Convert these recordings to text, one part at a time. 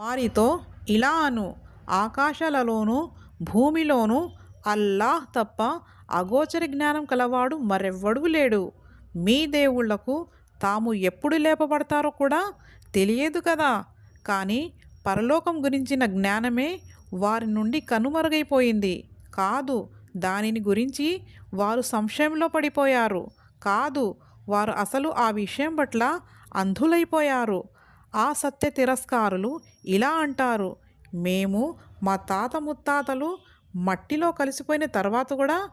వారితో ఇలా అను ఆకాశాలలోనూ భూమిలోనూ అల్లాహ్ తప్ప అగోచర జ్ఞానం కలవాడు మరెవ్వడూ లేడు. మీ దేవుళ్ళకు తాము ఎప్పుడు లేపబడతారో కూడా తెలియదు కదా. కానీ పరలోకం గురించిన జ్ఞానమే వారి నుండి కనుమరుగైపోయింది. కాదు దానిని గురించి వారు సంశయంలో పడిపోయారు. కాదు వారు అసలు ఆ విషయం పట్ల అంధులైపోయారు. ఆ సత్య తిరస్కారులు ఇలా అంటారు. మేము మా తాత ముత్తాతలు మట్టిలో కలిసిపోయిన తర్వాత కూడా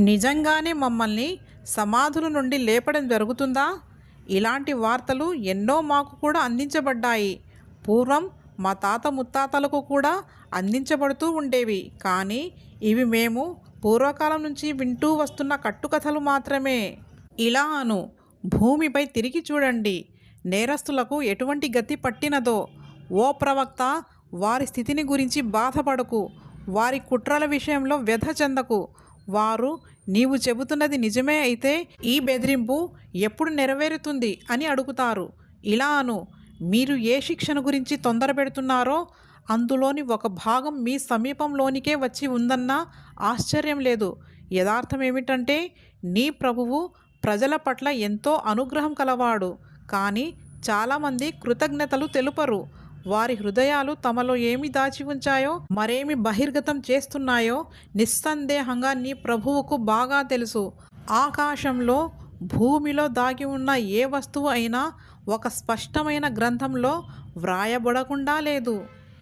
నిజంగానే మమ్మల్ని సమాధుల నుండి లేపడం జరుగుతుందా? ఇలాంటి వార్తలు ఎన్నో మాకు కూడా అందించబడ్డాయి. పూర్వం మా తాత ముత్తాతలకు కూడా అందించబడుతూ ఉండేవి. కానీ ఇవి మేము పూర్వకాలం నుంచి వింటూ వస్తున్న కట్టుకథలు మాత్రమే. ఇలా అను. భూమిపై తిరిగి చూడండి. నేరస్తులకు ఎటువంటి గతి పట్టినదో. ఓ ప్రవక్త వారి స్థితిని గురించి బాధపడకు. వారి కుట్రల విషయంలో వ్యధ చెందకు. వారు నీవు చెబుతున్నది నిజమే అయితే ఈ బెదిరింపు ఎప్పుడు నెరవేరుతుంది అని అడుగుతారు. ఇలా అను. మీరు ఏ శిక్షణ గురించి తొందర పెడుతున్నారో అందులోని ఒక భాగం మీ సమీపంలోనికే వచ్చి ఉందన్న ఆశ్చర్యం లేదు. యథార్థం ఏమిటంటే నీ ప్రభువు ప్రజల పట్ల ఎంతో అనుగ్రహం కలవాడు. కానీ చాలామంది కృతజ్ఞతలు తెలుపరు. వారి హృదయాలు తమలో ఏమి దాచి ఉంచాయో మరేమి బహిర్గతం చేస్తున్నాయో నిస్సందేహంగా నీ ప్రభువుకు బాగా తెలుసు. ఆకాశంలో భూమిలో దాగి ఉన్న ఏ వస్తువు అయినా ఒక స్పష్టమైన గ్రంథంలో వ్రాయబడకుండా లేదు.